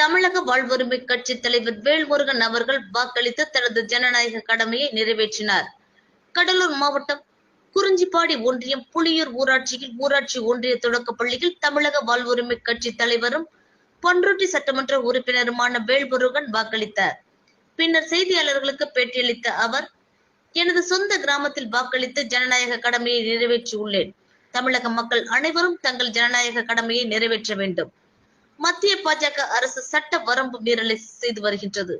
தமிழக வாழ்வுரிமை கட்சி தலைவர் வேல்முருகன் அவர்கள் வாக்களித்து தனது ஜனநாயக கடமையை நிறைவேற்றினார். கடலூர் மாவட்டம் குறிஞ்சிப்பாடி ஒன்றியம் புலியூர் ஊராட்சியில் ஊராட்சி ஒன்றிய தொடக்க பள்ளியில் தமிழக வாழ்வுரிமை கட்சி தலைவரும் பன்ருட்டி சட்டமன்ற உறுப்பினருமான வேல்முருகன் வாக்களித்தார். பின்னர் செய்தியாளர்களுக்கு பேட்டியளித்த அவர் எனது சொந்த கிராமத்தில் வாக்களித்து ஜனநாயக கடமையை நிறைவேற்றியுள்ளேன். தமிழக மக்கள் அனைவரும் தங்கள் ஜனநாயக கடமையை நிறைவேற்ற வேண்டும். மத்திய பாஜக அரசு சட்ட வரம்பு மீறலை செய்து வருகின்றது.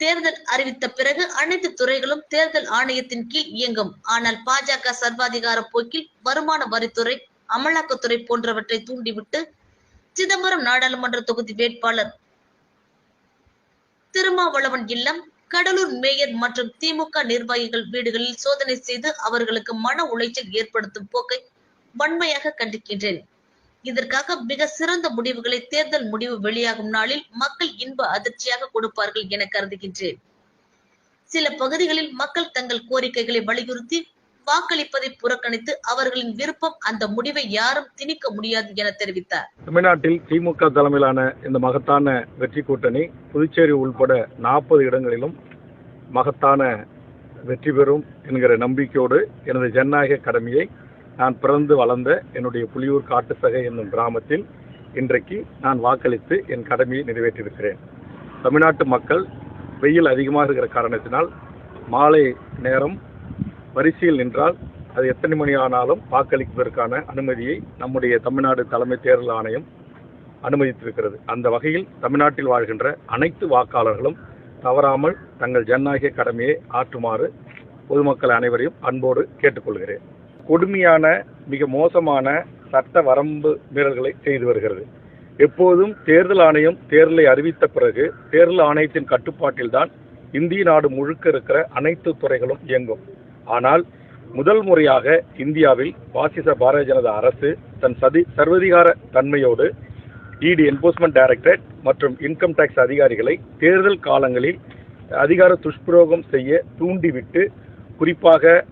தேர்தல் அறிவித்த பிறகு அனைத்து துறைகளும் தேர்தல் ஆணையத்தின் கீழ் இயங்கும். ஆனால் பாஜக சர்வாதிகார போக்கில் வருமான வரித்துறை அமலாக்கத்துறை போன்றவற்றை தூண்டிவிட்டு சிதம்பரம் நாடாளுமன்ற தொகுதி வேட்பாளர் திருமாவளவன் இல்லம் கடலூர் மேயர் மற்றும் திமுக நிர்வாகிகள் வீடுகளில் சோதனை செய்து அவர்களுக்கு மன உளைச்சல் ஏற்படுத்தும் போக்கை வன்மையாக கண்டிக்கின்றேன். இதற்காக மிக சிறந்த முடிவுகளை தேர்தல் முடிவு வெளியாகும் நாளில் மக்கள் இன்ப அதிர்ச்சியாக கொடுப்பார்கள் என கருதுகின்றேன். சில பகுதிகளில் மக்கள் தங்கள் கோரிக்கைகளை வலியுறுத்தி வாக்களிப்பதை புறக்கணித்து அவர்களின் விருப்பம் அந்த முடிவை யாரும் திணிக்க முடியாது என தெரிவித்தார். தமிழ்நாட்டில் திமுக தலைமையிலான இந்த மகத்தான வெற்றி கூட்டணி புதுச்சேரி உள்பட நாற்பது இடங்களிலும் மகத்தான வெற்றி பெறும் என்கிற நம்பிக்கையோடு எனது ஜனநாயக கடமையை நான் பிறந்து வளர்ந்த என்னுடைய புலியூர் காட்டுசகை என்னும் கிராமத்தில் இன்றைக்கு நான் வாக்களித்து என் கடமையை நிறைவேற்றியிருக்கிறேன். தமிழ்நாட்டு மக்கள் வெயில் அதிகமாக இருக்கிற காரணத்தினால் மாலை நேரம் வரிசையில் நின்றால் அது எத்தனை மணி ஆனாலும் வாக்களிப்பதற்கான அனுமதியை நம்முடைய தமிழ்நாடு தலைமை தேர்தல் ஆணையம் அனுமதித்திருக்கிறது. அந்த வகையில் தமிழ்நாட்டில் வாழ்கின்ற அனைத்து வாக்காளர்களும் தவறாமல் தங்கள் ஜனநாயக கடமையை ஆற்றுமாறு பொதுமக்கள் அனைவரையும் அன்போடு கேட்டுக்கொள்கிறேன். கொடுமையான மிக மோசமான சட்ட வரம்பு மீறல்களை செய்து வருகிறது. எப்போதும் தேர்தல் ஆணையம் தேர்தலை அறிவித்த பிறகு தேர்தல் ஆணையத்தின் கட்டுப்பாட்டில்தான் இந்திய நாடு முழுக்க இருக்கிற அனைத்து துறைகளும் இயங்கும். ஆனால் முதல் முறையாக இந்தியாவில் பாசிச பாரதிய ஜனதா அரசு தன் சதி சர்வதிகார தன்மையோடு இடி என்போர்ஸ்மெண்ட் டைரக்டரேட் மற்றும் இன்கம் டேக்ஸ் அதிகாரிகளை தேர்தல் காலங்களில் அதிகார துஷ்பிரயோகம் செய்ய தூண்டிவிட்டு குறிப்பாக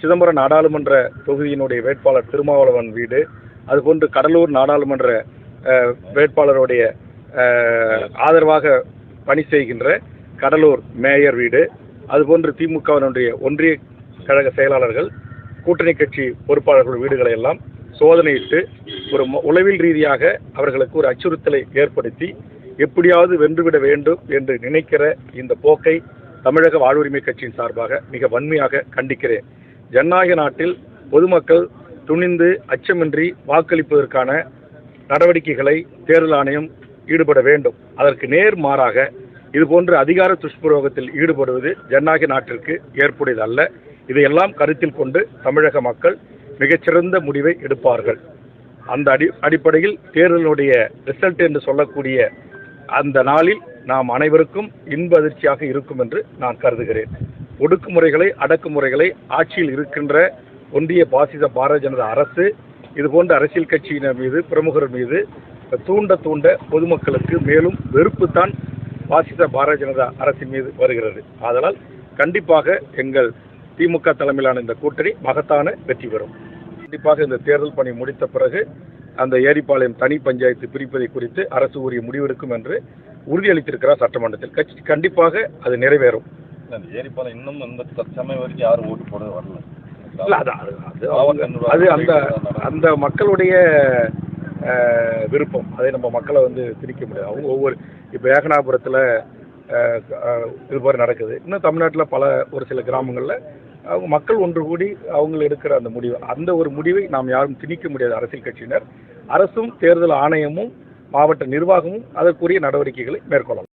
சிதம்பரம் நாடாளுமன்ற தொகுதியினுடைய வேட்பாளர் திருமாவளவன் வீடு அதுபோன்று கடலூர் நாடாளுமன்ற வேட்பாளருடைய ஆதரவாக பணி செய்கின்ற கடலூர் மேயர் வீடு அதுபோன்று திமுகவினுடைய ஒன்றிய கழக செயலாளர்கள் கூட்டணி கட்சி பொறுப்பாளர்கள் வீடுகளை எல்லாம் சோதனையிட்டு ஒரு ம- உளவில் ரீதியாக அவர்களுக்கு ஒரு அச்சுறுத்தலை ஏற்படுத்தி எப்படியாவது வென்றுவிட வேண்டும் என்று நினைக்கிற இந்த போக்கை தமிழக வாழ்வுரிமை கட்சியின் சார்பாக மிக வன்மையாக கண்டிக்கிறேன். ஜனநாயக நாட்டில் பொதுமக்கள் துணிந்து அச்சமின்றி வாக்களிப்பதற்கான நடவடிக்கைகளை தேர்தல் ஆணையம் ஈடுபட வேண்டும். அதற்கு நேர் மாறாக இதுபோன்ற அதிகார துஷ்பிரயோகத்தில் ஈடுபடுவது ஜனநாயக நாட்டிற்கு ஏற்புடையது அல்ல இதையெல்லாம் கருத்தில் கொண்டு தமிழக மக்கள் மிகச்சிறந்த முடிவை எடுப்பார்கள். அந்த அடி அடிப்படையில் தேர்தலினுடைய ரிசல்ட் என்று சொல்லக்கூடிய அந்த நாளில் நாம் அனைவருக்கும் இன்ப அதிர்ச்சியாக இருக்கும் என்று நான் கருதுகிறேன். ஒடுக்குமுறைகளை அடக்குமுறைகளை ஆட்சியில் இருக்கின்ற ஒன்றிய பாசிச பாரதிய ஜனதா அரசு இதுபோன்ற அரசியல் கட்சியினர் மீது பிரமுகர் மீது தூண்ட தூண்ட பொதுமக்களுக்கு மேலும் வெறுப்புத்தான் பாசிச பாரதிய ஜனதா அரசின் மீது வருகிறது. ஆதலால் கண்டிப்பாக எங்கள் திமுக தலைமையிலான இந்த கூட்டணி மகத்தான வெற்றி பெறும். கண்டிப்பாக இந்த தேர்தல் பணி முடித்த பிறகு அந்த ஏரிப்பாளையம் தனி பஞ்சாயத்து பிரிப்பதை குறித்து அரசு உரிய முடிவெடுக்கும் என்று உறுதியளித்திருக்கிறார் சட்டமன்றத்தில். கட்சி கண்டிப்பாக அது நிறைவேறும். அந்த ஏரிப்பாலம் இன்னும் இந்த தற்சமயம் வரைக்கும் யாரும் ஓட்டு போட வரல. இல்ல, அது அது அந்த அந்த மக்களுடைய விருப்பம். அதை நம்ம மக்களை வந்து திணிக்க முடியாது. அவங்க ஒவ்வொரு இப்போ ஏகனாபுரத்தில் இது மாதிரி நடக்குது. இன்னும் தமிழ்நாட்டில் பல ஒரு சில கிராமங்களில் அவங்க மக்கள் ஒன்று கூடி அவங்க எடுக்கிற அந்த முடிவு. அந்த ஒரு முடிவை நாம் யாரும் திணிக்க முடியாது அரசியல் கட்சியினர். அரசும் தேர்தல் ஆணையமும் மாவட்ட நிர்வாகமும் அதற்குரிய நடவடிக்கைகளை மேற்கொள்ளலாம்.